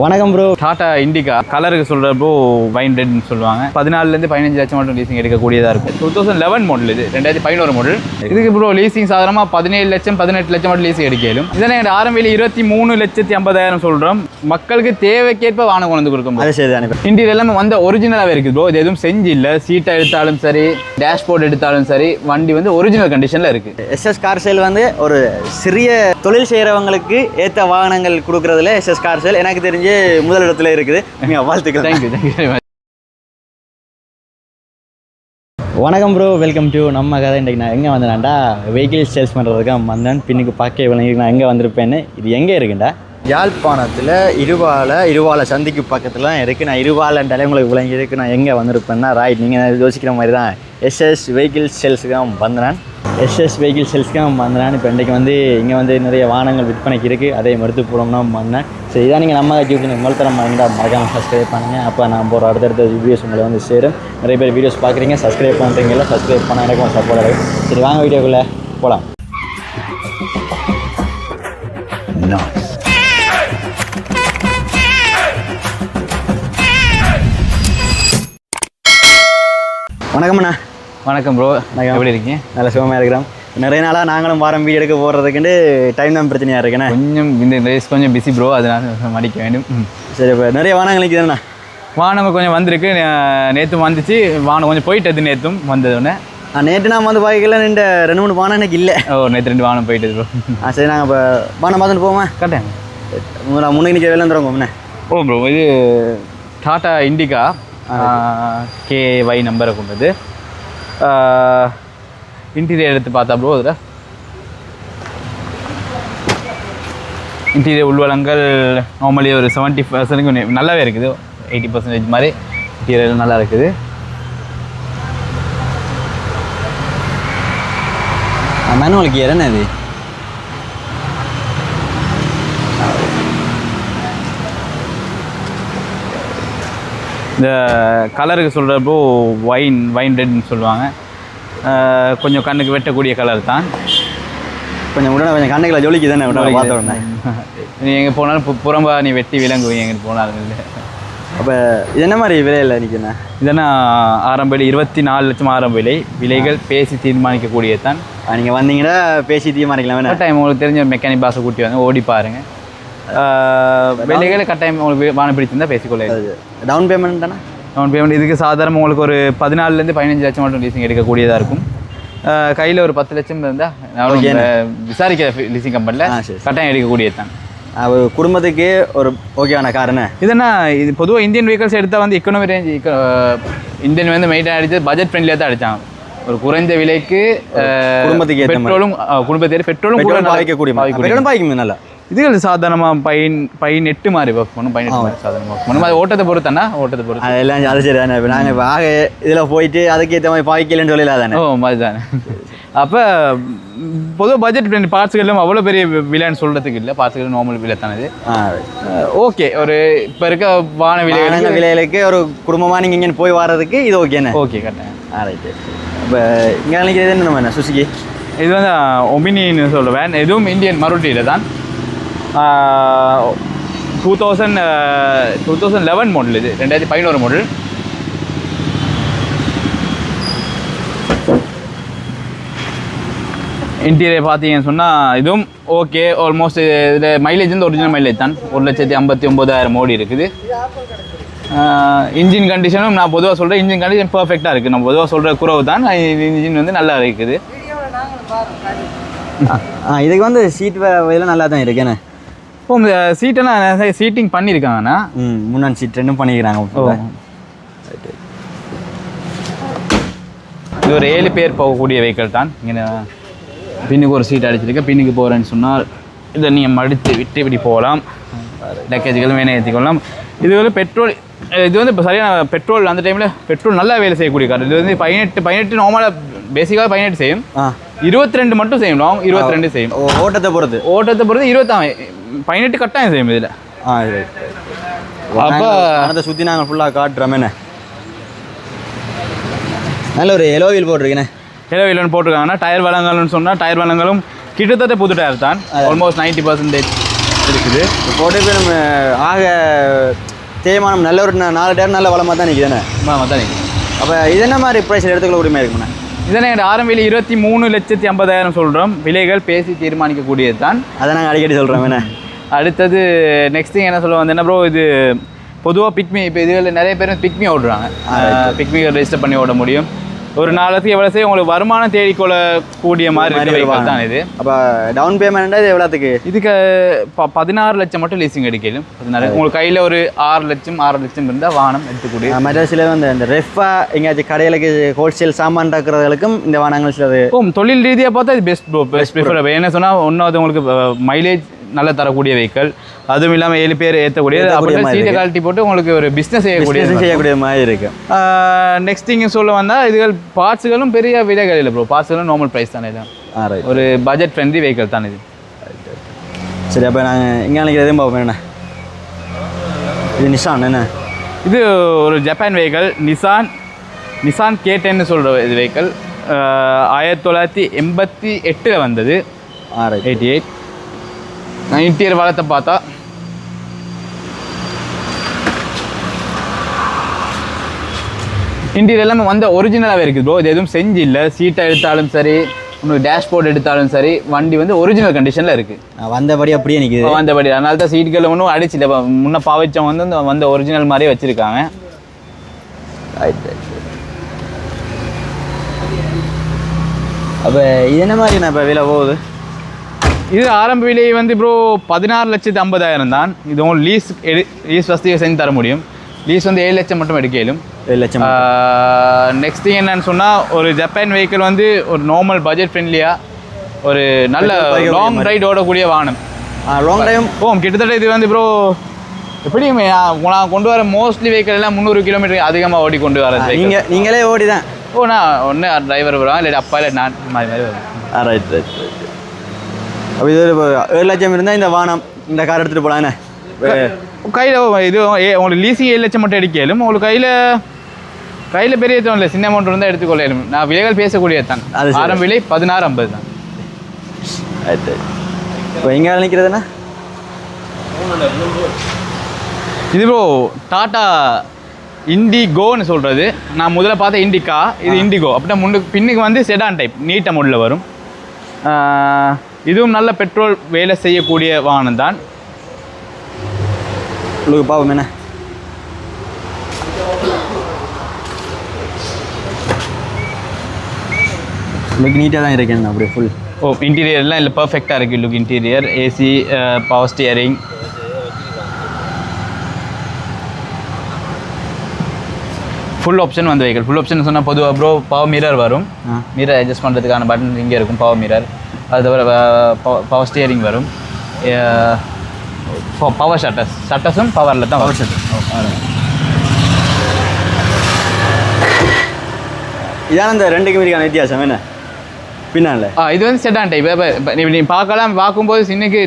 வணக்கம் ப்ரோ டாடா இண்டிகா கலருக்கு சொல்கிறப்போ வைன் ரெட்னு சொல்லுவாங்க. பதினாலுலேருந்து பதினஞ்சு லட்சம் மட்டும் லீசிங் எடுக்கக்கூடியதாக இருக்கும் டூ தௌசண்ட் லெவன் மாடல் இது. ரெண்டாயிரத்தி பதினோரு மாடல் இதுக்கு ப்ரோ லீசிங் சாதாரணமாக பதினேழு லட்சம் பதினெட்டு லட்சம் மட்டும் லீசிங் எடுக்கலும். இதனை எங்கள் ஆரம்பியில் இருபத்தி மூணு லட்சத்தி ஐம்பதாயிரம் சொல்கிறோம் மக்களுக்கு தேவைக்கேற்ப வாகனம் கொண்டு கொடுக்கும் அது சரி இன்டீரியர் எல்லாமே வந்த ஒரிஜினலாகவே இருக்குது ப்ரோ இது எதுவும் செஞ்சு இல்லை சீட்டை எடுத்தாலும் சரி டேஷ்போர்ட் எடுத்தாலும் சரி வண்டி வந்து ஒரிஜினல் கண்டிஷனில் இருக்குது எஸ்எஸ் கார் சேல் வந்து ஒரு சிறிய தொழில் செய்கிறவங்களுக்கு ஏற்ற வாகனங்கள் கொடுக்குறதுல எஸ்எஸ் கார் சேல் எனக்கு தெரிஞ்சு முதலிடத்துல இருக்குது. நீங்கள் வாழ்த்துக்கள். தேங்க்யூ தேங்க்யூ வணக்கம் ப்ரோ வெல்கம் டு நம்ம கதை. இன்றைக்கு நான் எங்கே வந்தேன்டா வெஹிக்கிள் சேல்ஸ் பண்ணுறதுக்கு வந்தேன். பின்னுக்கு பார்க்க விளங்கி நான் எங்கே வந்திருப்பேன்னு. இது எங்கே இருக்குண்டா? யாழ்ப்பாணத்தில் இருவால இருவால சந்திக்கு பக்கத்தில் தான் இருக்குது நான் இருவாலன்றாலே உங்களுக்கு விளங்கி இருக்கு. நான் எங்கே வந்திருப்பேன்னா ரைட் நீங்கள் யோசிக்கிற மாதிரி தான் எஸ்எஸ் வெஹிக்கிள் சேல்ஸுக்கு தான் வந்தேன். எஸ்எஸ் வெஹிக்கிள் சேல்ஸ்க்கு தான் வந்தேன். இப்போ இன்றைக்கு வந்து இங்கே வந்து நிறைய வாகனங்கள் விற்பனைக்கு இருக்குது அதை எடுத்து போகிறோம்னா வந்தேன். சரி இதான் நீங்கள் நம்ம யூடியூப் முதல் தரம் இருந்தால் மறக்காமல் சப்ஸ்கிரைப் பண்ணுங்கள் அப்போ நான் போகிற அடுத்தடுத்த வீடியோஸ் உங்களை வந்து சேரும். நிறைய பேர் வீடியோஸ் பார்க்குறீங்க சப்ஸ்கிரைப் பண்ணுறீங்களா சப்ஸ்கிரைப் பண்ண எனக்கும் சப்போர்ட் ஆகும். சரி வாங்க வீடியோக்குள்ளே போகலாம் வணக்கம் அண்ணா. வணக்கம் ப்ரோ வணக்கம். எப்படி இருக்கீங்க? நல்ல சுகமாக இருக்கிறோம். நிறைய நாளாக நாங்களும் வாரம் வீடியோ எடுக்க போகிறதுக்குண்டு டைம் தான் பிரச்சனையாக இருக்குண்ணே கொஞ்சம் இந்த ரேஸ் கொஞ்சம் பிஸி ப்ரோ அதனால மடிக்க வேண்டும். சரி இப்போ நிறைய வாகனங்களுக்கு தானே வானம் கொஞ்சம் வந்திருக்கு. நேற்று வந்துச்சு. வானம் கொஞ்சம் போயிட்டது நேற்றும் வந்ததுன்னு நேற்று நான் வந்து பார்க்கல இந்த ரெண்டு மூணு வாகனம் எனக்கு இல்லை. ஓ நேற்று ரெண்டு வானம் போயிட்டது ப்ரோ ஆ சரி நாங்கள் இப்போ வாகனம் பார்த்துட்டு போவோமா? கரெக்டாங்க. நான் முன்னுக்கு நிற்க வேலை வந்துடுவோம் ஓ ப்ரோ இது டாடா இண்டிகா கேஒய் நம்பரை கொண்டது இன்டீரியர் எடுத்து பார்த்தா ப்ரோ அதில்? இன்டீரியர் உள்வளங்கள் நார்மலி ஒரு செவன்ட்டி பர்சன்ட் நல்லாவே இருக்குது. எயிட்டி பர்சன்டேஜ் மாதிரி இன்டீரியர் நல்லா இருக்குது. மேனுவல் கியர் என்ன இது? இந்த கலருக்கு சொல்கிறப்போ வைன் வைன் ரெட்னு சொல்லுவாங்க. கொஞ்சம் கண்ணுக்கு வெட்டக்கூடிய கலர் தான். கொஞ்சம் உடனே கொஞ்சம் கண்ணுகளை ஜொலிக்கு தானே உடனே பார்த்த உடனே நீ எங்கே போனாலும் பு- புறம்பா நீ வெட்டி விலங்குவீங்க எங்கே போனாலும் இல்லை. அப்போ இது என்ன மாதிரி விலையில் நிற்குண்ணே இதெல்லாம் ஆரம்ப விலை இருபத்தி நாலு லட்சம் ஆரம்ப விலை. விலைகள் பேசி தீர்மானிக்கக்கூடியது தான். நீங்கள் வந்தீங்கன்னா பேசி தீர்மானிக்கலாம் கட்டாயம் உங்களுக்கு தெரிஞ்ச மெக்கானிக் பாஸை கூட்டி வாங்க ஓடி பாருங்க. ஆஹ் விலைகள் கட்டாயம் உங்களுக்கு வானம் பிடிச்சிருந்தா பேசிக்கொள்ள டவுன் பேமெண்ட் தானே? டவுன் பேமெண்ட் இதுக்கு சாதாரண உங்களுக்கு ஒரு பதினாலுலேருந்து பதினஞ்சு லட்சம் மட்டும் லீசிங் எடுக்கக்கூடியதாக இருக்கும். கையில் ஒரு பத்து லட்சம் இருந்தால் Okay. விசாரிக்க லீசிங் கம்பெனியில். கட்டாயம் எடுக்கக்கூடியது தான். ஒரு குடும்பத்துக்கு ஒரு ஓகேவான காருண்ணே இதென்னா இது பொதுவாக இந்தியன் வெஹிக்கல்ஸ் எடுத்தால் வந்து எக்கனாமி ரேஞ்ச் இந்தியன் வந்து மெயினாக அடித்து பட்ஜெட் ஃப்ரெண்ட்லியாக தான் அடித்தாங்க ஒரு குறைந்த விலைக்கு குடும்பத்துக்கு. பெட்ரோலும் அஹ், குடும்பத்துக்கு பெட்ரோலும் கூட பெட்ரோல் பாய்க்கும் நல்லா. இதுகள் சாதாரணமாக பைன் பைன் எட்டு மாதிரி ஒர்க் பண்ணும் பைன் எட்டு மாதிரி சாதாரணமாக ஒர்க் பண்ணும். அது ஓட்டத்தை பொறுத்தனா ஓட்டத்தை பொறுத்து. அதெல்லாம் அது சரி தானே இப்போ நாங்கள் ஆக இதில் போயிட்டு அதுக்கேற்ற மாதிரி பாய்க்கலன்னு சொல்லல தானே ஓ அதுதானே. அப்போ பொதுவாக பட்ஜெட் ஃப்ரெண்ட் பார்ட்ஸுகளும் அவ்வளோ பெரிய விலைன்னு சொல்கிறதுக்கு இல்லை. பார்ட்ஸுகள் நார்மல் விலை தானே இது. ஆ. ஓகே ஒரு இப்போ இருக்க வான விலை விலைகளுக்கு ஒரு குடும்பமாக நீங்கள் இங்கே போய் வர்றதுக்கு இது ஓகேண்ணே ஓகே கரெக்டாக ரைட்டு இப்போ இங்கே நினைக்கிறது என்ன நம்ம சுசுகி? இது வந்து ஒமினின்னு சொல்லுவேன். இதுவும் இந்தியன் மருட்டியில் தான் two thousand two thousand eleven model இது ரெண்டாயிரத்தி பதினோரு மாடல் இன்டீரியர் பார்த்தீங்கன்னு சொன்னால் இதுவும் ஓகே ஆல்மோஸ்ட் இதில் மைலேஜ் வந்து ஒரிஜினல் மைலேஜ் தான். ஒரு லட்சத்தி ஐம்பத்தி ஒம்பதாயிரம் ஓடி இருக்குது. இன்ஜின் கண்டிஷனும் நான் பொதுவாக சொல்கிறேன் இன்ஜின் கண்டிஷன் பர்ஃபெக்டாக இருக்குது நான் பொதுவாக சொல்கிற குறவு தான் இன்ஜின் வந்து நல்லா இருக்குது. இதுக்கு வந்து சீட் இதெல்லாம் நல்லா தான் இருக்குண்ணே இப்போ இந்த சீட்டெல்லாம் சீட்டிங் பண்ணியிருக்காங்கண்ணா ம் முன்னாடி சீட் ரெண்டும் பண்ணிக்கிறாங்க ஓ. இது ஒரு ஏழு பேர் போகக்கூடிய வெஹிக்கிள் தான். இங்கே பின்னுக்கு ஒரு சீட் அடிச்சிருக்கேன் பின்னுக்கு போகிறேன்னு சொன்னால் இதை நீங்கள் மடித்து விட்டு இப்படி போகலாம். லக்கேஜுகளும் வேணை ஏற்றிக்கொள்ளலாம். இது வந்து பெட்ரோல் இது வந்து இப்போ சரியான பெட்ரோல் அந்த டைமில் பெட்ரோல் நல்லா வேலை செய்யக்கூடிய கார் இது வந்து பதினெட்டு பதினெட்டு நார்மலாக பேசிக்காக பதினெட்டு செய்யும் இருபத்தி ரெண்டு மட்டும் செய்யும் இருபத்தி ரெண்டு செய்யும் ஓ ஓட்டத்தை பொறுத்து. ஓட்டத்தை பொறுத்து இருபத்தாம். பதினெட்டு கட்டாயம் செய்யும் இதில். ஆ இது அப்போ பணத்தை சுற்றி நாங்கள் ஃபுல்லாக காட்டுறோமேண்ணே நல்ல ஒரு எலோ வீல் போட்டிருக்கேண்ணே இல்லைன்னு போட்டிருக்காங்கன்னா டயர் வளங்கள்னு சொன்னால் டயர் வளங்களும் கிட்டத்தட்ட புது டயர் தான். ஆல்மோஸ்ட் நைன்ட்டி பர்சன்டேஜ் இருக்குது. போட்டு நம்ம ஆக தேய்மானம் நல்ல ஒரு நா- நாலு டேர் நல்ல வளமாக தான் நிற்குதுண்ணே மத்தானே அப்போ இது என்ன மாதிரி ப்ரைஸில் எடுத்துக்கொள்ள உரிமை இருக்குண்ணே இதனை ஆரம்பியில் இருபத்தி மூணு லட்சத்தி ஐம்பதாயிரம் சொல்கிறோம் விலைகள் பேசி தீர்மானிக்கக்கூடியது தான். அதை நாங்கள் அடிக்கடி சொல்கிறோம் என்ன? அடுத்தது நெக்ஸ்ட் திங் என்ன சொல்ல வந்து என்ன ப்ரோ இது பொதுவாக பிக்மி இப்போ இதுல நிறைய பேர் பிக்மி ஓடுறாங்க. பிக்மி ரெஜிஸ்டர் பண்ணி ஓட முடியும். ஒரு நாளுக்கு எவ்வளோ செய்ய உங்களுக்கு வருமானம் தேடிக்கொள்ள கூடிய மாதிரி வெஹிக்கிள் தான் இது. அப்போ டவுன் பேமெண்ட்டாக இது எவ்வளோத்துக்கு இதுக்கு பதினாறு லட்சம் மட்டும் லீசிங் எடுக்கலும் பதினாறு உங்களுக்கு கையில் ஒரு ஆறு லட்சம் ஆறு லட்சம் இருந்தால் வாகனம் எடுத்துக்கூடிய. மற்ற சில வந்து இந்த ரெஃபா எங்கேயாச்சும் கடைகளுக்கு ஹோல்சேல் சாமான் இருக்கிறவங்களுக்கும் இந்த வானங்கள் சிலது ஓ தொழில் ரீதியாக பார்த்தா இது பெஸ்ட் ப்ரோ பெஸ்ட் ப்ரிஃபர் என்ன சொன்னால் ஒன்றாவது உங்களுக்கு மைலேஜ் நல்லா தரக்கூடிய வெஹிக்கிள் அதுவும் இல்லாமல் ஏழு பேர் ஏற்றக்கூடிய அப்புறம் சீட்டை கழட்டி போட்டு உங்களுக்கு ஒரு பிஸ்னஸ் செய்யக்கூடிய business செய்யக்கூடிய மாதிரி இருக்கு. நெக்ஸ்ட் திங் சொல்ல வந்தால் இதுகள் பார்ட்ஸுகளும் பெரிய விலைகள் இல்லை ப்ரோ பார்ட்ஸுகளும் நார்மல் ப்ரைஸ் தானே இது. ஒரு பட்ஜெட் ஃப்ரெண்ட்லி வெஹிக்கிள் தான் இது. சரி அப்போ நாங்கள் இங்கே நாளைக்கு எதுவும் பார்ப்போம். என்ன? இது நிஷான் என்ன? இது ஒரு Japan vehicle Nissan Nissan K டென்னு சொல்கிற இது வெஹிக்கிள் ஆயிரத்தி தொள்ளாயிரத்தி எண்பத்தி எட்டில் வந்தது. எயிட்டி எயிட் நான் இன்டீரியர் வளத்தை பார்த்தா. இன்டீரியர் எல்லாமே வந்த ஒரிஜினலாகவே இருக்குது ப்ரோ இது எதுவும் செஞ்சு இல்லை சீட்டை எடுத்தாலும் சரி உங்களுக்கு டேஷ்போர்ட் எடுத்தாலும் சரி வண்டி வந்து ஒரிஜினல் கண்டிஷனில் இருக்குது வந்தபடி அப்படியே நிற்கிது வந்தபடி. அதனால தான் சீட்டுகள் ஒன்றும் அடிச்சில்ல. முன்ன பாவிச்சவங்க வந்து வந்த ஒரிஜினல் மாதிரியே வச்சுருக்காங்க. அப்போ இது என்ன மாதிரி நான் இப்போ விலை போகுது? இது ஆரம்ப விலை வந்து ப்ரோ பதினாறு லட்சத்து ஐம்பதாயிரம் தான். இது லீஸ் எடு லீஸ் வசதியை செஞ்சு தர முடியும். லீஸ் வந்து ஏழு லட்சம் மட்டும் எடுக்கலும். ஏழு லட்சம் நெக்ஸ்ட் திங் என்னன்னு சொன்னால் ஒரு ஜப்பான் வெஹிக்கிள் வந்து ஒரு நார்மல் பட்ஜெட் ஃப்ரெண்ட்லியாக ஒரு நல்ல லாங். ரைட் ஓடக்கூடிய வாகனம். லாங் டைம் ஓ கிட்டத்தட்ட இது வந்து ப்ரோ எப்படி நான் கொண்டு வர மோஸ்ட்லி வெஹிக்கிள் எல்லாம் முந்நூறு கிலோமீட்டர் அதிகமாக ஓடி கொண்டு வர நீங்கள் நீங்களே ஓடி தான் ஓ நான் ஒன்று டிரைவர் வருவான் இல்லை அப்பா இல்லை நான் மாதிரி மாதிரி வருவேன். ரைட் ரைட் ரைட் அப்போ இது ஏழு லட்சம் இருந்தால் இந்த வானம் இந்த கார் எடுத்துகிட்டு போகலாம் என்ன? கையில் இது உங்களுக்கு லீசிங் ஏழு லட்சம் மட்டும் எடுக்கலும் உங்களுக்கு கையில் கையில் பெரிய இல்லை சின்ன அமௌண்ட் இருந்தால் எடுத்துக்கொள்ளலும். நான் விலைகள் பேசக்கூடியது தான். ஆரம்ப விலை பதினாறு ஐம்பது தான். இப்போ எங்கே நிற்கிறதுண்ணா இது ப்ரோ டாட்டா இண்டிகோன்னு சொல்கிறது நான் முதல்ல பார்த்த இண்டிகா இது இண்டிகோ அப்படின்னா முன்னுக்கு பின்னுக்கு வந்து செடான் டைப் நீட்ட மோடில் வரும். இதுவும் நல்ல பெட்ரோல் வேலை செய்யக்கூடிய வாகனம் தான். உங்களுக்கு பாப்போம் என்ன? லுக் நீட்டாக தான் இருக்கேன் அப்படியே ஃபுல் ஓ இன்டீரியர்லாம் இல்லை பர்ஃபெக்டாக இருக்குது look interior AC power steering full option வந்து வெஹிக்கிள் ஃபுல் ஆப்ஷன் சொன்னால் பொதுவாக ப்ரோ பவர் மிரர் வரும். மிரர் அட்ஜஸ்ட் பண்ணுறதுக்கான பட்டன் இங்கே இருக்கும் பவர் மிரர் அது தவிர பவர் ஸ்டியரிங் வரும். பவர் ஷட்டர்ஸ் ஷட்டர்ஸும் பவரில் தான் பவர் ஷட்டர் இதான இந்த ரெண்டுக்கு மீதிக்கான வித்தியாசம் என்ன? பின்னால. ஆ இது வந்து செடான் டைப் இப்போ நீ பார்க்கலாம் பார்க்கும்போது சின்னக்கு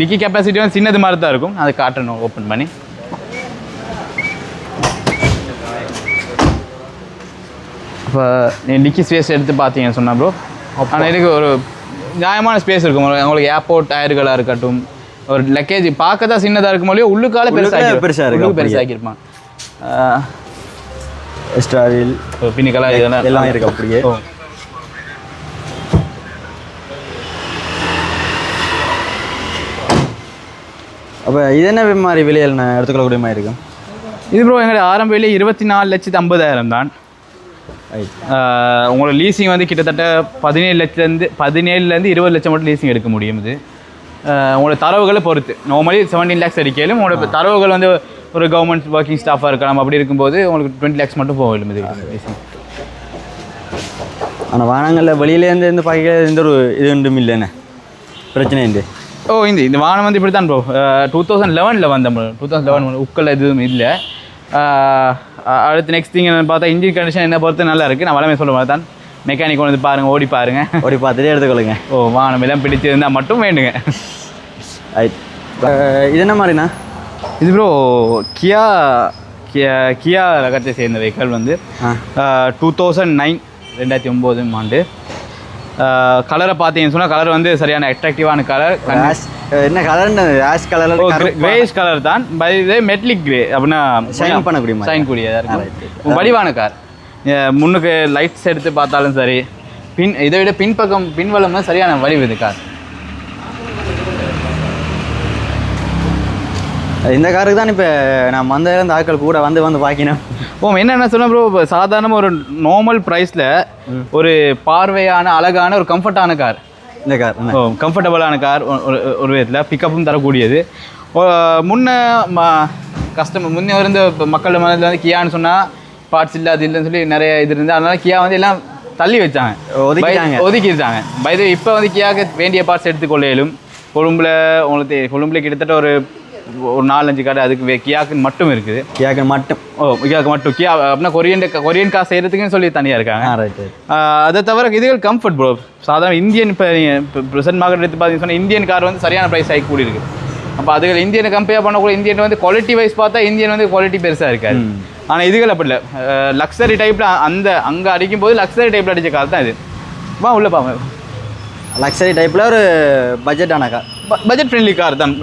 டிக்கி கெப்பாசிட்டி வந்து சின்னது மாதிரி தான் இருக்கும். அதை காட்டணும் ஓப்பன் பண்ணி. இப்போ நீ டிக்கி ஸ்பேஸ் எடுத்து பார்த்தீங்கன்னு சொன்னா ப்ரோ ஆனால் எனக்கு ஒரு நியாயமான ஸ்பேஸ் இருக்கும். உங்களுக்கு- ஏர்போர்ட் டயர்களாக இருக்கட்டும். ஒரு லக்கேஜ் பார்க்க தான் சின்னதாக இருக்கும் இல்லையோ உள்ளுக்கால பெருசாக பெருசா இருக்கும் எக்ஸ்ட்ரா வீல் பின்னிக்கெல்லாம் இதெல்லாம் எல்லாம் இருக்கு அப்படியே. அப்போ இது என்ன மாதிரி விலையில் நான் எடுத்துக்கொள்ளக்கூடிய மாதிரி இருக்கும்? இது ப்ரோ எங்களுடைய ஆரம்ப விலை இருபத்தி நாலு லட்சத்து ஐம்பதாயிரம் தான். உங்களோட லீசிங் வந்து கிட்டத்தட்ட பதினேழு லட்சத்துலேருந்து பதினேழுலேருந்து இருபது லட்சம் மட்டும் லீசிங் எடுக்க முடியும் இது. உங்களோட தரவுகளை பொறுத்து. நார்மலி செவன்டீன் லேக்ஸ் அடிக்கலும் உங்களோட தரவுகள் வந்து ஒரு கவர்மெண்ட் ஒர்க்கிங் ஸ்டாஃபாக இருக்கலாம் அப்படி இருக்கும்போது உங்களுக்கு டுவெண்ட்டி லேக்ஸ் மட்டும் போகும் இது. லீசிங் ஆனால் வானங்களில் வெளியிலேருந்து இருந்து பார்க்க எந்த ஒரு இது ஒன்றும் இல்லைண்ணே பிரச்சனை இல்லை ஓ இந்த இந்த வாகனம் வந்து இப்படி தான் ப்ரோ டூ தௌசண்ட் லெவனில் வந்த டூ தௌசண்ட் லெவன் உக்கல் எதுவும் இல்லை. அடுத்து நெக்ஸ்ட் திங் பார்த்தா இன்ஜின் கண்டிஷன் என்ன பொறுத்து நல்லா இருக்குது நான் வளமே சொல்ல மாதிரி தான் மெக்கானிக் கொண்டு வந்து பாருங்கள் ஓடி பாருங்கள் ஓடி பார்த்துட்டே எடுத்துக்கொள்ளுங்க. ஓ வாகனம் எல்லாம் பிடிச்சிருந்தால் மட்டும் வேண்டுங்க. இது என்ன மாதிரிண்ணா? இது ப்ரோ கியா கியா கியா ரகத்தை சேர்ந்த வெஹிக்கல் வந்து டூ தௌசண்ட் நைன் ரெண்டாயிரத்தி ஒம்போதும் ஆண்டு. கலரை பார்த்தீங்கன்னு சொன்னால் கலர் வந்து சரியான அட்ராக்டிவான கலர் என்ன கலர் ஆஷ் கலரில் கிரேஷ் கலர் தான். பை இதே மெட்லிக் கிரே அப்படின்னா Shine பண்ணக்கூடிய. ஷைன் கூடியதாக இருக்கும். வடிவான கார் முன்னுக்கு லைட்ஸ் எடுத்து பார்த்தாலும் சரி பின் இதை விட பின்பக்கம் பின்வலம் தான் சரியான வடிவு இது கார் இந்த காருக்கு தான் இப்போ நான் வந்த ஆட்கள் கூட வந்து வந்து பார்க்கினேன் ஓ என்ன சொன்ன ப்ரோ இப்போ சாதாரண ஒரு நார்மல் ப்ரைஸில் ஒரு பார்வையான அழகான ஒரு கம்ஃபர்ட்டான கார் இந்த கார் கம்ஃபர்டபுளான கார் ஒரு ஒரு விதத்தில் பிக்கப்பும் தரக்கூடியது. முன்ன கஸ்டமர் முன்னே இருந்த மக்கள் மனதில் வந்து கியான்னு சொன்னால் பார்ட்ஸ் இல்லை அது இல்லைன்னு சொல்லி நிறைய இது இருந்து அதனால கியா வந்து எல்லாம் தள்ளி வச்சாங்க. ஒதுக்கிட்டாங்க. ஒதுக்கிட்டாங்க பைது இப்போ வந்து கியாக்கு வேண்டிய பார்ட்ஸ் எடுத்துக்கொள்ள இயலும் கொழும்புல உங்களுக்கு கொழும்புல கிட்டத்தட்ட ஒரு ஒரு நாலஞ்சு கடை அதுக்கு வே- கியாக்கு மட்டும் இருக்குது. கேட்க மட்டும். ஓ கியாக்கு மட்டும். கியா அப்படின்னா கொரியன் கொரியன் காசு செய்கிறதுக்குன்னு சொல்லி தனியாக இருக்காங்க. அதை தவிர இதுகள் கம்ஃபர்ட் ப்ரோ சாதாரண இந்தியன் இப்போ நீங்கள் ப்ரெசன்ட் மார்க்கெட் எடுத்து பார்த்தீங்கன்னு சொன்னால் இந்தியன் கார் வந்து சரியான ப்ரைஸ் ஆகி கூடி இருக்கு. அப்போ அதுகள் இந்தியனை கம்பேர் பண்ணக்கூடிய இந்தியன் வந்து குவாலிட்டி வைஸ் பார்த்தா இந்தியன் வந்து குவாலிட்டி பெருசாக இருக்காது. ஆனால் இதுகள் அப்படி இல்லை. லக்ஸரி டைப்பில் அந்த அங்கே அடிக்கும் போது லக்ஸரி டைப்பில் அடித்த கார் தான் இது. வா உள்ள பாங்க லக்ஸரி டைப்பில் ஒரு பட்ஜெட்டான கார் பட்ஜெட் ஃப்ரெண்ட்லி கார் தான்.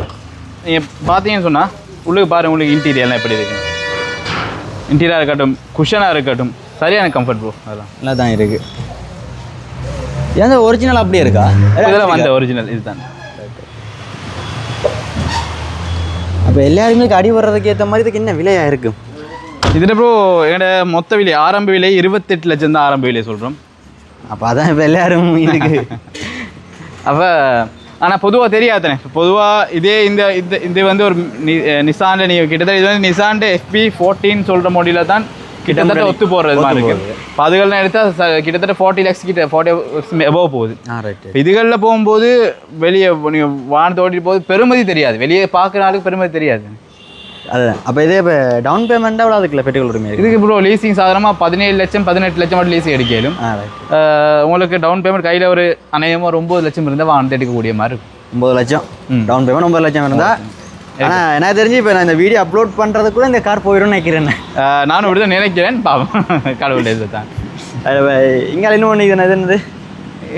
நீங்கள் பார்த்தீங்கன்னு சொன்னால் உள்ளுக்கு பாருங்க உங்களுக்கு இன்டீரியர்லாம் எப்படி இருக்கு. இன்டீரியராக இருக்கட்டும் குஷனாக இருக்கட்டும் சரியான கம்ஃபர்ட் ப்ரோ அதெல்லாம் நல்லா தான் இருக்கு. ஏன் ஒரிஜினல் அப்படியே இருக்கா? இதெல்லாம் வந்த ஒரிஜினல் இதுதான். அப்போ எல்லாருமே அடி வர்றதுக்கு ஏற்ற மாதிரி இதுக்கு என்ன விலையா இருக்கும் இதில் ப்ரோ என்னோட மொத்த விலை ஆரம்ப விலை இருபத்தெட்டு லட்சம் தான் ஆரம்ப விலை சொல்கிறோம் அப்போ அதான் இப்போ எல்லாரும் இதுக்கு. அப்போ ஆனால் பொதுவாக தெரியாதுனே பொதுவாக இதே இந்த இந்த இது வந்து ஒரு நிசாண்ட நீங்கள் கிட்டத்தட்ட இது வந்து நிசாண்ட எஃபி ஃபோர்டீன் சொல்கிற மொடியில் தான் கிட்டத்தட்ட ஒத்து போடுறது மாதிரி இருக்குது இப்போ அதுகள்லாம் எடுத்தால் கிட்டத்தட்ட ஃபார்ட்டி லேக்ஸ் கிட்ட ஃபார்ட்டி எபோவ் போகுது. இதுகளில் போகும்போது வெளியே நீங்கள் வானத்தை ஓட்டிட்டு போது பெருமதி தெரியாது. வெளியே பார்க்குற ஆளுக்கு பெருமதி தெரியாது. அதுதான் அப்போ இதே இப்போ டவுன் பேமெண்ட்டாக எவ்வளோ அதுக்குள்ள பெட்ரோல் உரிமை இதுக்கு ப்ரோ லீசிங் சாதாரணமாக பதினேழு லட்சம் பதினெட்டு லட்சம் மட்டும் லீசிங் எடுக்கலும். உங்களுக்கு டவுன் பேமெண்ட் கையில் ஒரு அநேகமாக ஒரு ஒம்பது லட்சம் இருந்தால் வாங்கிட்டு எடுக்கக்கூடிய மாதிரி இருக்கும். ஒம்பது லட்சம். டவுன் பேமெண்ட் ஒம்பது லட்சம் இருந்தால் ஆனால் எனக்கு தெரிஞ்சு இப்போ நான் இந்த வீடியோ அப்லோட் பண்ணுறதுக்குள்ள இந்த கார் போயிடும்னு நினைக்கிறேன். நானும் இப்படி தான் நினைக்கிறேன். பாவம். கடவுள் தான். இங்கே இன்னும் ஒன்று இது என்னது?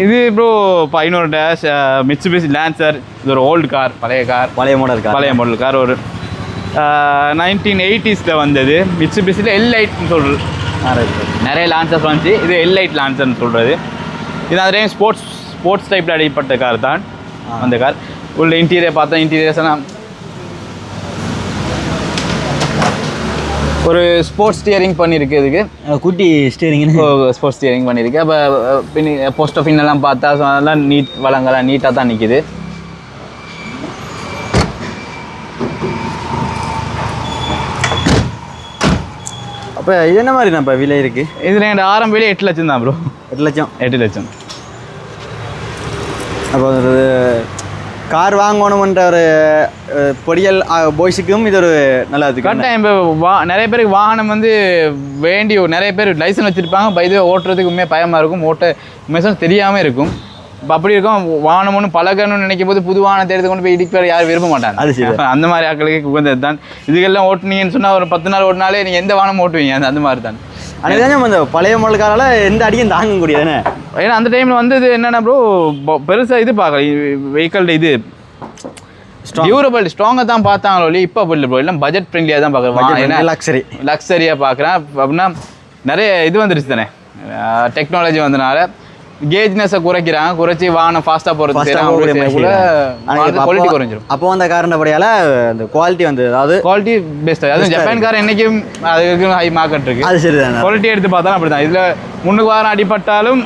இது ப்ரோ இப்போ ஐநூறு டேஷ் மிட்சுபிசி லான்சர் இது ஒரு ஓல்டு கார் பழைய கார் பழைய மாடல் கார் பழைய மாடல் கார் ஒரு நைன்டீன் எயிட்டிஸில் வந்தது. மிட்சுபிசியில் எல் லைட்னு சொல்கிறது நிறைய லான்சர்ஸ் வந்துச்சு. இது எல் லைட் லான்சர்னு சொல்கிறது இது அதே ஸ்போர்ட்ஸ் ஸ்போர்ட்ஸ் டைப்பில் அடிப்பட்ட கார் தான். அந்த கார் உள்ள இன்டீரியர் பார்த்தா இன்டீரியர்ஸ் எல்லாம் ஒரு ஸ்போர்ட்ஸ் ஸ்டியரிங் பண்ணியிருக்கு இதுக்கு. குட்டி ஸ்டேரிங்னு ஸ்போர்ட்ஸ் ஸ்டியரிங் பண்ணியிருக்கு. அப்போ பின் போஸ்ட் ஆஃப் எல்லாம் பார்த்தா அதெல்லாம் நீட் வளங்கலாம் நீட்டாக தான் நிற்கிது அப்போ இது என்ன மாதிரி இப்போ விலை இருக்குது இதில் எங்கள் ஆரம்ப விலை எட்டு லட்சம் தான் ப்ரோ எட்டு லட்சம்? எட்டு லட்சம். அப்போ கார் வாங்கணுமன்ற ஒரு பொடியல் பாய்ஸுக்கும் இது ஒரு நல்ல இதுக்கு கரெக்டாக இப்போ வா நிறைய பேருக்கு வாகனம் வந்து வேண்டி நிறைய பேர் லைசன்ஸ் வச்சுருப்பாங்க. பைது ஓட்டுறதுக்கு உண்மையாக பயமாக இருக்கும். ஓட்ட உண்மையாக தெரியாமல் இருக்கும். இப்போ அப்படி இருக்கும் ஒன்று பழகணும்னு நினைக்கும் போது புது வாகனத்தை எடுத்து கொண்டு போய் இடிக்க யாரும் விரும்ப மாட்டாங்க. அது சரி. அந்த மாதிரி ஆட்களுக்கு உகந்தது தான் இதுக்கெல்லாம் ஓட்டுனீங்கன்னு சொன்னால் ஒரு பத்து நாள் ஓட்டினாலே நீங்கள் எந்த வாகனம் ஓட்டுவீங்க? அந்த அந்த மாதிரி தான் இதான் அந்த பழைய மாடல் காரால் எந்த அடியும் தாங்க முடியாதுன்னு ஏன்னா அந்த டைமில் வந்தது என்னென்னா ப்ரோ பெருசாக இது பார்க்கல. வெஹிக்கல் இது. டியூரபிள் ஸ்ட்ராங்காக தான் பார்த்தாங்களோ இல்லையா இப்போ அப்படி இல்லை ப்ரோ எல்லாம் பட்ஜெட் ஃப்ரெண்ட்லியாக தான் பார்க்குறேன். லக்ஸரி லக்ஸரியாக பார்க்குறேன். அப்படின்னா நிறைய இது வந்துருச்சு தானே. டெக்னாலஜி வந்தனால கேஜ்னஸை குறைக்கிறாங்க குறைச்சி வாகனம் ஃபாஸ்ட்டாக போகிறது குவாலிட்டி குறைஞ்சிரும். அப்போ அந்த காரணப்படியால் அந்த குவாலிட்டி வந்து அதாவது குவாலிட்டி பெஸ்ட் அதுவும் ஜப்பான் கார் என்னைக்கும் அதுக்கு ஹை மார்க்கெட் இருக்கு. அது சரிதான்? குவாலிட்டி எடுத்து பார்த்தாலும் அப்படி தான் இதில் முன்னுக்கு வாரம் அடிபட்டாலும்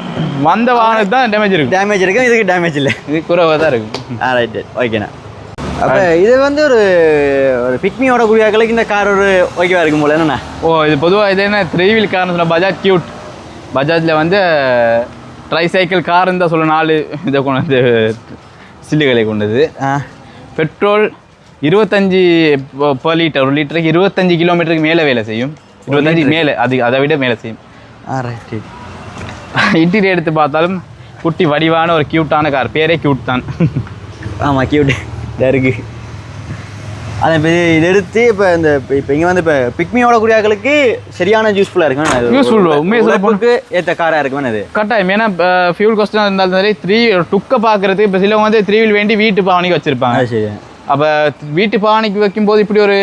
வந்த வாகனத்துக்கு தான் டேமேஜ் இருக்கும் டேமேஜ் இருக்கும் இதுக்கு டேமேஜ் இல்லை. இது குறைவாக தான் இருக்கும் ஆ ரைட்டு ஓகேண்ணா அப்போ இது வந்து ஒரு ஒரு பிக்மியோட குடியாக்களுக்கு இந்த கார் ஒரு ஓகேவா இருக்கும் போல. என்னண்ணா? ஓ இது பொதுவாக இது என்ன த்ரீ வீல் கார்னு சொன்னால் பஜாஜ் கியூட் பஜாஜில் வந்து ட்ரை சைக்கிள் கார்னு தான் சொல்ல நாலு இதை கொண்டு சில்லுகளை கொண்டது பெட்ரோல் இருபத்தஞ்சி பர் லிட்டர் ஒரு லிட்டருக்கு இருபத்தஞ்சி கிலோமீட்டருக்கு மேலே வேலை செய்யும். இருபத்தஞ்சி மேலே அது அதை விட மேலே செய்யும். இன்டீரியர் எடுத்து பார்த்தாலும் குட்டி வடிவான ஒரு க்யூட்டான கார் பேரே க்யூட் தான். ஆமாம் கியூட் இருக்கு அதை இது எடுத்து இப்போ இந்த இப்போ இங்கே வந்து இப்போ பிக்மி ஓடக்கூடிய ஆட்களுக்கு சரியான யூஸ்ஃபுல்லாக இருக்கும். bro. உண்மையை சொல்ல உழைப்புக்கு ஏற்ற காராக இருக்கும் அது கட்டாயம். ஏன்னா ஃபியூல் காஸ்ட் இருந்தாலும் சரி த்ரீ டுக்கை பார்க்கறதுக்கு இப்போ சிலவங்க வந்து த்ரீ வீல் வேண்டி வீட்டு பாவனைக்கு வச்சிருப்பாங்க. சரி. அப்போ வீட்டு பாவனைக்கு வைக்கும்போது இப்படி ஒரு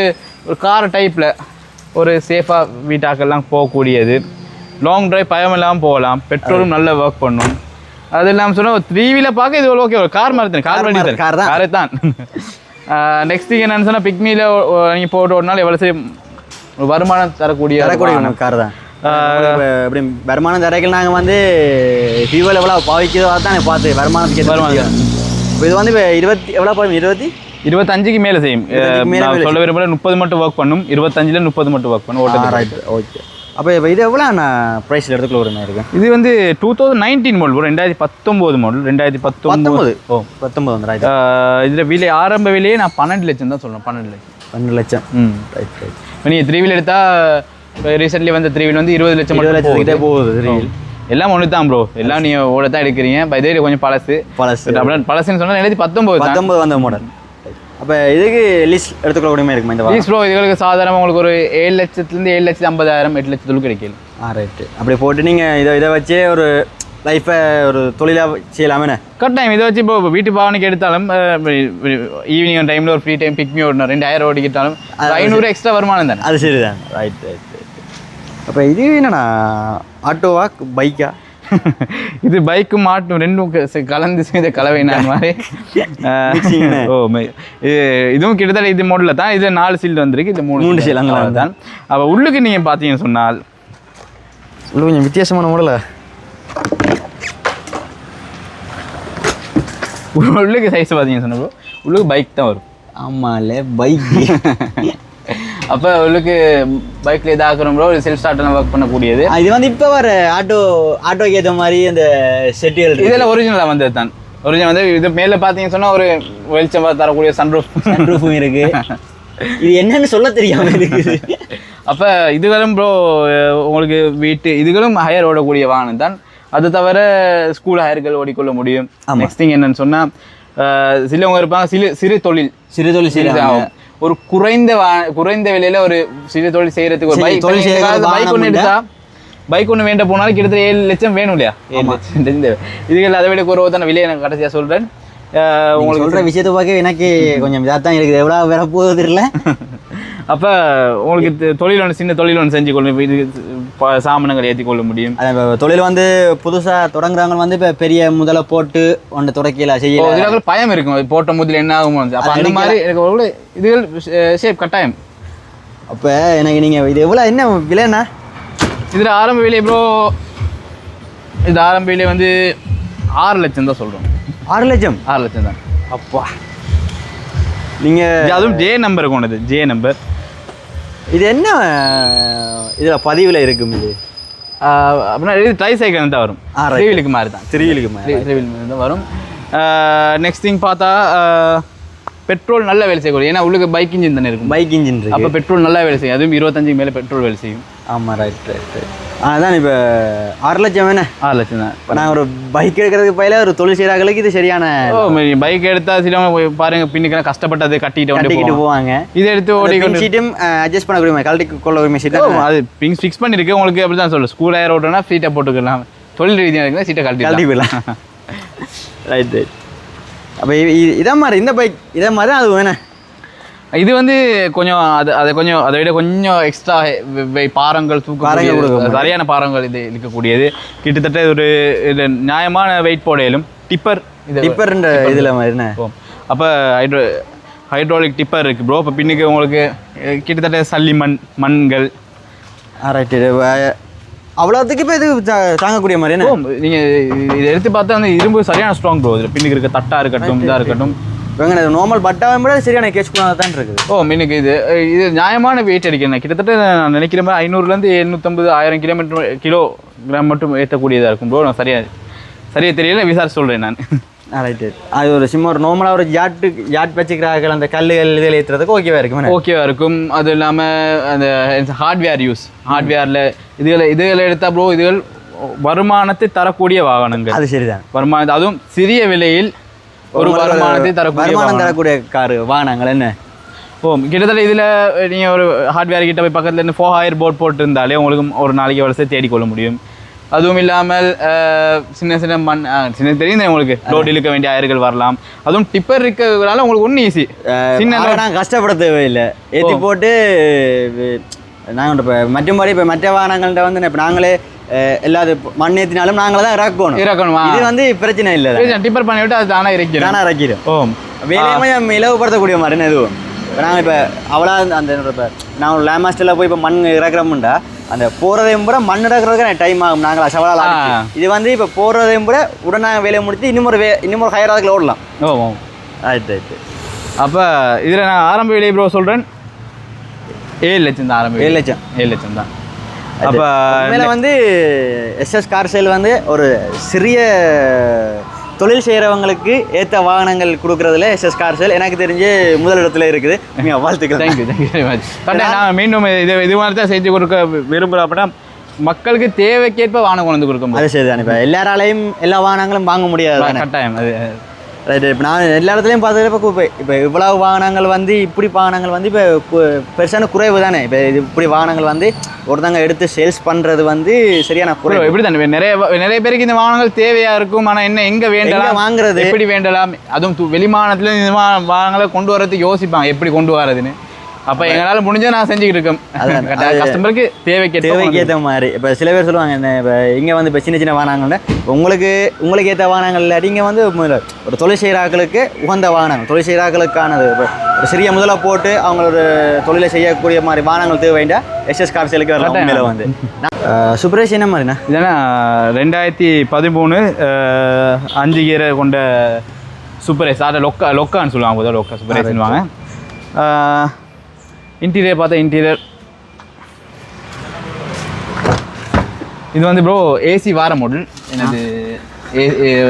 ஒரு கார் டைப்பில் ஒரு சேஃபாக வீட்டாக்கெல்லாம் போகக்கூடியது. லாங் டிரைவ் பயம் இல்லாமல் போகலாம். பெட்ரோலும் நல்ல ஒர்க் பண்ணும். அது இல்லாமல் சொன்னால் த்ரீ வீலர் பார்க்க இது ஓகே ஒரு கார் மாதிரி தானே. கார் மாதிரி car தான். காரே தான். நெக்ஸ்ட் என்னன்னு சொன்னால் பிக்மியில் நீங்கள் போட்டு நாள் எவ்வளோ சரி வருமானம் தரக்கூடிய தரக்கூடிய. கார் தான். இப்ப இப்படி வருமானம் தரைகள் நாங்கள் வந்து ஃபியூவல் எவ்வளோ பாவிக்கிறதோ தான் பார்த்து வருமானத்துக்கு வருமானம். இப்போ இது வந்து இப்போ இருபத்தி எவ்வளோ பாருங்க இருபத்தி? இருபத்தஞ்சுக்கு மேலே செய்யும். சொல்ல விரும்பல முப்பது மட்டும் ஒர்க் பண்ணும். இருபத்தஞ்சில் முப்பது மட்டும் ஒர்க் பண்ணும் ஓட்டத்துக்கு. ரைட் ஓகே அப்போ இப்போ இது எவ்வளோ நான் ப்ரைஸில் எடுத்துக்கல ஒரு மாதிரி இது வந்து டூ தௌசண்ட் நைன்டீன் மாடல் ரெண்டாயிரத்தி பத்தொம்போது மாடல் ரெண்டாயிரத்தி பத்தொம்போது ஓ. பத்தொம்பது வந்து இதில் விலை ஆரம்ப விலையே நான் பன்னெண்டு லட்சம் தான் சொல்லணும் பன்னெண்டு லட்சம். பன்னெண்டு லட்சம். ம். ரைட் ரைட் இப்போ நீங்கள் த்ரீ வீல் எடுத்தால் ரீசெண்ட்லி வந்த த்ரீ வீல் வந்து இருபது லட்சம் இருபது லட்சத்துக்கிட்டே போகுது. போகுது ரீல் எல்லாம் ஒன்று தான் ப்ரோ எல்லாம் நீங்கள் ஓட தான் எடுக்கிறீங்க பை இதே கொஞ்சம் பழசு. பழசு. அப்படின்னா பழசுன்னு சொன்னால் ரெண்டாயிரத்தி பத்தொம்போது பத்தொம்பது வந்த மாடல் அப்போ இதுக்கு லிஸ்ட் எடுத்துக்கொள்ளக்கூடிய மாதிரி இருக்குமா இந்த ப்ளீஸ் ப்ரோ இதுகளுக்கு சாதாரணமாக உங்களுக்கு ஒரு ஏழு லட்சத்துலேருந்து ஏழு லட்சத்தி ஐம்பதாயிரம் எட்டு லட்சத்துக்கு கிடைக்கல. ஆ ரைட்டு அப்படி போட்டு நீங்கள் இதை இதை வச்சே ஒரு லைஃப்பை ஒரு தொழிலாக செய்யலாமே கட்டாயம் இதை வச்சு இப்போ வீட்டு பாவனைக்கு எடுத்தாலும் ஈவினிங் டைமில் ஒரு ஃப்ரீ டைம் பிக்மி ஓடணும். ரெண்டாயிரம் ஓடிக்கிட்டாலும் ஐநூறு எக்ஸ்ட்ரா வருமானம் தானே? அது சரிதான். ரைட் ரைட் ரைட் அப்போ இது என்னண்ணா? ஆட்டோவா பைக்கா இது பைக்கும் மாட்டும் ரெண்டும் கலந்து செய்த கலவை நான் மாதிரி. ஓ இதுவும் கிட்டத்தட்ட இது மாடலில் தான். இது நாலு சீல்டு வந்திருக்கு. இது மூணு மூணு அங்க தான் அப்போ உள்ளுக்கு நீங்கள் பார்த்தீங்கன்னு சொன்னால் உள்ள கொஞ்சம் வித்தியாசமான மாடலா உள்ளுக்கு சைஸ் பார்த்தீங்கன்னு சொன்னப்போ உள்ளுக்கு பைக் தான் வரும். ஆமாம்ல பைக் அப்போ உள்ளுக்கு பைக்கில் இதாக்குறோம் ப்ரோ செல்ஃப் ஸ்டார்ட்லாம் ஒர்க் பண்ணக்கூடியது. இது வந்து இப்போ வர ஆட்டோ ஆட்டோக்கு ஏற்ற மாதிரி அந்த செட்டியல் இதெல்லாம் ஒரிஜினலாக வந்தது தான். ஒரிஜினல் வந்து இது மேலே பார்த்தீங்கன்னு சொன்னால் ஒரு வெளிச்சம் தரக்கூடிய சன்ரூஃப் ரூஃபும் இருக்கு. இது என்னன்னு சொல்ல தெரியாம இருக்குது. அப்போ இதுகளும் ப்ரோ உங்களுக்கு வீட்டு இதுகளும் ஹையர் ஓடக்கூடிய வாகனம் தான். அது தவிர ஸ்கூல் ஹையர்கள் ஓடிக்கொள்ள முடியும். நெக்ஸ்ட் திங் என்னன்னு சொன்னால் சிலவங்க இருப்பாங்க சிறு சிறு தொழில் சிறு தொழில் சிறு ஆகும். ஒரு குறைந்த குறைந்த விலையில ஒரு சிறு தொழில் செய்யறதுக்கு ஒரு பைக் தொழில் பைக் ஒன்று எடுத்தா பைக் ஒன்று வேண்ட போனாலும் கிட்டத்தட்ட ஏழு லட்சம் வேணும் இல்லையா? ஏழு லட்சம். அதை விட குறைவு தான் விலையை நான் கடைசியாக சொல்கிறேன் உங்களுக்கு சொல்ற விஷயத்தை பார்க்க எனக்கு கொஞ்சம் இதாக தான் இருக்குது. எவ்வளோ வர போகுது தெரியல. அப்போ உங்களுக்கு தொழில் ஒன்று சின்ன தொழில் ஒன்று செஞ்சு கொள்ள இது சாமானங்களை ஏற்றி கொள்ள முடியும். தொழில் வந்து புதுசாக தொடங்குறவங்க வந்து இப்போ பெரிய முதல்ல போட்டு ஒன்று செய்யல. இதுல பயம் இருக்கும். அது போட்ட முதல்ல என்ன ஆகும். அப்போ அந்த. மாதிரி எனக்கு இதுகள் ஷேப் கட்டாயம். அப்போ எனக்கு நீங்கள் இது எவ்வளோ என்ன விலைண்ணா இதில் ஆரம்ப விலை ப்ரோ இது ஆரம்ப விலை வந்து ஆறு லட்சம் தான் சொல்கிறோம் ஆறு லட்சம்? ஆறு லட்சம் தான். அப்பா. நீங்கள் அதுவும் ஜே நம்பர் கொண்டது. ஜே நம்பர் இது என்ன இதில் பதிவில் இருக்கும் இது? அப்படின்னா இது ட்ரை சைக்கிள் தான் வரும். த்ரீவிலுக்கு மாதிரி தான். திருவிலுக்கு மேலே த்ரீவில் தான் வரும். நெக்ஸ்ட் திங் பார்த்தா பெட்ரோல் நல்ல வேலை செய்யக்கூடிய ஏன்னா உள்ளுக்கு பைக் இன்ஜின் தானே இருக்கும். பைக் இன்ஜின் அப்போ பெட்ரோல் நல்லா வேலை செய்யும். அதுவும் இருபத்தஞ்சுக்கு மேலே பெட்ரோல் வேலை செய்யும். ஆமாம் ரைட் ரைட் ரைட் அதான் இப்போ ஆறு லட்சம் வேணே. ஆறு லட்சம் தான். இப்போ நான் ஒரு பைக் எடுக்கிறதுக்கு பயில ஒரு தொழில் செய்கிறாங்களுக்கு இது சரியான ஓ பைக் எடுத்தா சிலவங்க போய் பாருங்க பின்னுக்கு கஷ்டப்பட்டது கட்டிட்டு வந்து கட்டிக்கிட்டு போவாங்க. இதை எடுத்து ஓடிக்கொண்டு சீட்டும் அட்ஜஸ்ட் பண்ணக்கூடிய கழட்டி கொள்ள சீட் அது பிங்ஸ் ஃபிக்ஸ் பண்ணிருக்கு. உங்களுக்கு அப்படி தான் சொல்லும் ஸ்கூல் ஏர் ஓட்டோம்னா சீட்டை போட்டுக்கலாம். தொழில் ரீதியாக இருக்குன்னா சீட்டை கழட்டி கழட்டி போயிடலாம் ரைட் ரைட் அப்போ இதே மாதிரி இந்த பைக் இதே மாதிரி தான் அது வேணே. இது வந்து கொஞ்சம் அது அதை கொஞ்சம் அதை விட கொஞ்சம் எக்ஸ்ட்ரா பாரங்கள் தூக்க சரியான பாரங்கள் இது இருக்கக்கூடியது. கிட்டத்தட்ட ஒரு இது நியாயமான வெயிட் போடையிலும் டிப்பர் டிப்பர்ன்ற இதில் மாதிரிண்ணே அப்போ ஹைட்ரோ ஹைட்ராலிக் டிப்பர் இருக்குது ப்ரோ இப்போ பின்னுக்கு உங்களுக்கு கிட்டத்தட்ட சல்லி மண் மண்கள். ஆ ரைட் அவ்வளோத்துக்கு இப்போ இது தாங்கக்கூடிய மாதிரி என்ன? நீங்கள் இதை எடுத்து பார்த்தா அந்த இரும்பு சரியான ஸ்ட்ராங் ப்ரோ இதில் பின்னுக்கு இருக்க தட்டா இருக்கட்டும் இதாக இருக்கட்டும். இவங்க நார்மல் பட்டாவை விட சரியான கேட்ச் பண்ணாத தான் இருக்குது. ஓ மின்னுக்கு இது இது நியாயமான வெயிட் அடிக்கணும் கிட்டத்தட்ட நான் நினைக்கிற மாதிரி ஐநூறுலேருந்து எண்ணூற்றம்பது ஆயிரம் கிலோமீட்டர் கிலோ கிராம் மட்டும் ஏற்றக்கூடியதாக இருக்கும் ப்ரோ நான் சரியா சரியா தெரியல விசாரிச்சு சொல்கிறேன் நான். ஆ ரைட் அது ஒரு சும்மா ஒரு நார்மலாக ஒரு யாட்டு யாட் வச்சுக்கிறார்கள் அந்த கல்லுகள் இதில் ஏற்றுறதுக்கு ஓகேவா இருக்குமே ஓகேவா இருக்கும். அது இல்லாமல் அந்த ஹார்ட்வேர் யூஸ் ஹார்ட்வேரில் இதுகளை இதுகளை எடுத்தால் ப்ரோ இதுகள் வருமானத்தை தரக்கூடிய வாகனங்கள். அது சரிதான். வருமானம் அதுவும் சிறிய விலையில் ஒரு வருமானத்தை தரக்கூடிய வருமானம். தரக்கூடிய காரு வாகனங்கள் என்ன? ஓ கிட்டத்தட்ட இதில் நீங்கள் ஒரு ஹார்ட்வேர் கிட்ட போய் பக்கத்தில் இருந்து ஃபோர் ஹயர் போர்ட் போட்டிருந்தாலே உங்களுக்கு ஒரு நாளைக்கு வருஷம் தேடிக்கொள்ள முடியும். அதுவும் இல்லாமல் சின்ன சின்ன மண் சின்ன தெரியும் உங்களுக்கு? லோட் இழுக்க வேண்டிய ஆயர்கள் வரலாம். அதுவும் டிப்பர் இருக்கிறதுனால உங்களுக்கு ஒன்றும் ஈஸி சின்ன கஷ்டப்பட தேவையில்லை. ஏற்றி போட்டு நாங்கள் இப்போ மற்றபடி இப்போ மற்ற வாகனங்கள்ட்ட வந்து இப்போ நாங்களே எல்லாது மண் ஏற்றினாலும் நாங்களே தான் இறக்கணும். இறக்கணுமா? இது வந்து பிரச்சனை இல்லை டிப்பர் பண்ணி விட்டு அது தானாக இறக்கிறேன் தானே இறக்கிடும். ஓ. வேலையை கொஞ்சம் இலவுபடுத்தக்கூடிய மாதிரி எதுவும். நாங்கள் இப்போ அவ்வளோ அந்த இப்போ நான் லேமாஸ்டரில் போய் இப்போ மண் இறக்குறோம்டா அந்த போகிறதையும் கூட மண் இறக்குறதுக்கு டைம் ஆகும். நாங்கள் சவாலால் ஆ. இது வந்து இப்போ போகிறதையும் கூட உடனே வேலையை முடிச்சு இன்னும் ஒரு வே இன்னும் ஒரு ஹையர் அதுக்குள்ள ஓடலாம். ஓ ஓ. ஆயிட்டு ஆயிட்டு அப்போ இதில் நான் ஆரம்ப விலை ப்ரோ சொல்கிறேன் ஏழு லட்சம் தான் ஆரம்ப. ஏழு லட்சம். ஏழு லட்சம் தான். அப்போ மேலே வந்து எஸ்எஸ் கார் சேல் வந்து ஒரு சிறிய தொழில் செய்கிறவங்களுக்கு ஏற்ற வாகனங்கள் கொடுக்குறதுல எஸ்எஸ் கார் சேல். எனக்கு தெரிஞ்சு முதலிடத்துல இருக்குது. உண்மையா வாழ்த்துக்கள். தேங்க்யூ தேங்க்யூ வெரி மச் நான் மீண்டும் இது இது மாதிரி தான் செஞ்சு கொடுக்க அப்படின்னா மக்களுக்கு தேவைக்கேற்ப வாகனம் கொண்டு கொடுக்க முடியும். அது சரிதான் இப்போ எல்லாராலையும் எல்லா வாகனங்களும் வாங்க முடியாது தானே? கட்டாயம். அது ரைட் இப்போ நான் எல்லா இடத்துலையும் பார்த்தது இப்போ இப்போ இப்போ இவ்வளவு வாகனங்கள் வந்து இப்படி வாகனங்கள் வந்து இப்போ பெருசான குறைவு தானே? இப்போ இது இப்படி வாகனங்கள் வந்து ஒருத்தங்க எடுத்து சேல்ஸ் பண்ணுறது வந்து சரியான குறைவு. எப்படி தானே நிறைய நிறைய பேருக்கு இந்த வாகனங்கள் தேவையா இருக்கும் ஆனா என்ன எங்க வேண்டலாம்? வாங்குறது? எப்படி வேண்டலாம்? அதுவும் வெளிமாநிலத்துல இந்த வாகனங்களை கொண்டு வரதுக்கு யோசிப்பாங்க எப்படி கொண்டு வரதுன்னு அப்ப எங்களால முடிஞ்சா நான் செஞ்சுக்கிட்டு இருக்கேன். கஸ்டமருக்கு தேவைக்கு கொண்டு ஏற்ற மாதிரி. இப்போ சில பேர் சொல்லுவாங்க என்ன இப்போ இங்கே வந்து இப்போ சின்ன சின்ன வாகனங்கள்ல உங்களுக்கு உங்களுக்கு ஏற்ற வாகனங்கள் இல்லாட்டி இங்கே வந்து ஒரு தொழில் செய்கிறாக்களுக்கு உகந்த வாகனங்கள் தொழில் செய்கிறாக்களுக்கானது இப்போ ஒரு சிறிய முதல போட்டு அவங்க ஒரு தொழிலை செய்யக்கூடிய மாதிரி வாகனங்கள் தேவைண்டா எஸ்எஸ் கார் சேலுக்கு. உண்மையில வந்து. சுப்ரேஷ் என்ன மாதிரிண்ணா? இதனா ரெண்டாயிரத்தி பதிமூணு அஞ்சு கீரை கொண்ட சூப்பர் எஸ் அதை லொக்கா லொக்கான்னு சொல்லுவாங்க லொக்கா சூப்பர் எஸ்னுவாங்க இன்டீரியர் பார்த்தா இன்டீரியர் இது வந்து ப்ரோ ஏசி வார மாடல் எனது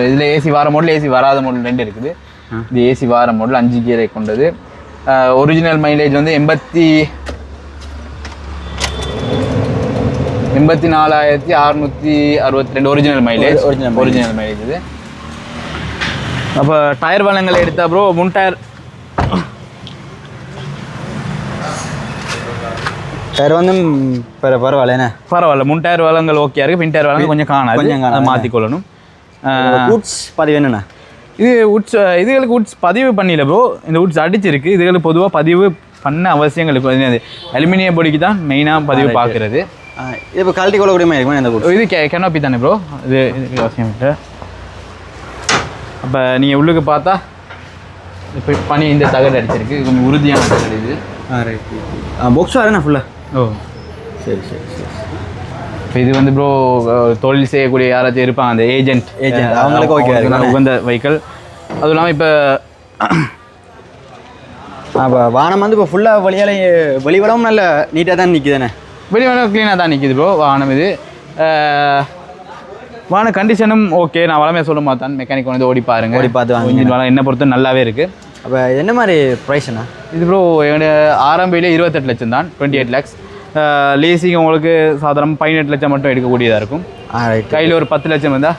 இதில் ஏசி வார மாடல் ஏசி வராத மாடல் ரெண்டு இருக்குது. இது ஏசி வார மாடல் அஞ்சு கீரை கொண்டது. ஒரிஜினல் மைலேஜ் வந்து எண்பத்தி எண்பத்தி நாலாயிரத்தி அறுநூத்தி அறுபத்தி ரெண்டு original mileage mileage. Original mileage இது. அப்போ டயர் வளங்கள் எடுத்தா ப்ரோ முன் டயர் டயர் வந்து பரவாயில்லண்ணே பரவாயில்ல முன் டயர் வளங்கள் ஓகே இருக்கு. பின் டயர் வளங்கள் கொஞ்சம் காணாது. கொஞ்சம் மாற்றிக்கொள்ளணும் கூட்ஸ் பதிவு என்னண்ணா இது உட்ஸ் இதுகளுக்கு உட்ஸ் பதிவு பண்ணல ப்ரோ இந்த உட்ஸ் அடிச்சிருக்கு. இதுகளுக்கு பொதுவாக பதிவு பண்ண அவசியங்களுக்கு அலுமினிய பொடிக்கு தான் மெயினாக பதிவு பார்க்குறது இப்போ கழட்டி கொள்ளக்கூடிய மாதிரி இருக்குமா இந்த இது கே கெனோப்பி தானே ப்ரோ இது இது அவசியம் இல்லை. அப்போ நீங்கள் உள்ளுக்கு பார்த்தா இப்போ பனி இந்த தகடு அடிச்சிருக்கு. கொஞ்சம் உறுதியான தகடு இது. ஆ ரைட் ஆ பாக்ஸ் வரேண்ணா ஃபுல்லாக ஓ. சரி சரி சரி. இப்போ இது வந்து ப்ரோ தொழில் செய்யக்கூடிய யாராச்சும் இருப்பாங்க அந்த ஏஜென்ட் Agent, அவங்களுக்கு இருக்கும். உகந்த வெஹிக்கல் அதுவும் இல்லாமல் இப்போ அப்போ வானம் வந்து இப்போ ஃபுல்லாக வழியால வெளிவளமும் நல்ல நீட்டாக தான் நிற்குதானே வெளியே க்ளீனாக தான் நிற்கிது ப்ரோ வாகனம் இது. வாகன கண்டிஷனும் ஓகே நான் வளமையாக சொல்ல மாட்டேன் மெக்கானிக் வந்து ஓடி பாருங்க. ஓடி பார்த்து வாங்குங்க. இன்ஜின் வளம் என்ன பொறுத்து நல்லாவே இருக்குது அப்போ என்ன மாதிரி ப்ரைஸ்ண்ணா இது ப்ரோ என்னுடைய ஆரம்பியிலே இருபத்தெட்டு லட்சம் தான் டுவெண்ட்டி எயிட் லேக்ஸ் லீசிங் உங்களுக்கு சாதாரண பதினெட்டு லட்சம் மட்டும் எடுக்கக்கூடியதாக இருக்கும். கையில் ஒரு பத்து லட்சம் இருந்தால்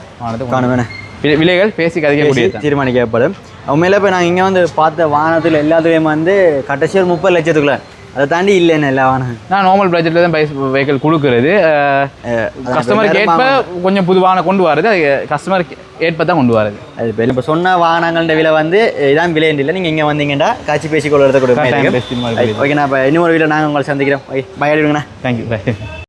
காணுவேண்ணே விலை- விலைகள் பேசி கதைக்கக்கூடியது தீர்மானிக்கப்படும். உண்மையில இப்போ நாங்கள் இங்கே வந்து பார்த்த வாகனத்தில் எல்லாத்துலேயும் வந்து கடைசி ஒரு முப்பது லட்சத்துக்குள்ள அதை தாண்டி எல்லா வாகனம் நான் நார்மல் பட்ஜெட்டில் தான் பைஸ் வெஹிக்கிள் கொடுக்குறது. கஸ்டமருக்கு ஏற்ப கொஞ்சம் புதுவான கொண்டு வரது அது கஸ்டமருக்கு ஏற்ப தான் கொண்டு வரது அது இப்போ இப்போ சொன்ன வாகனங்கள்ட விலை வந்து இதான் விலை இல்லை. நீங்கள் இங்கே வந்தீங்கன்னா காட்சி பேசி கொள்வது கூட கட்டாயம் பேசி மாதிரி ஓகே நான் இப்போ இன்னொரு வீடியோ நாங்கள் உங்களை சந்திக்கிறோம். ஓகே பை அடிவிடுங்கண்ணா தேங்க்யூ பை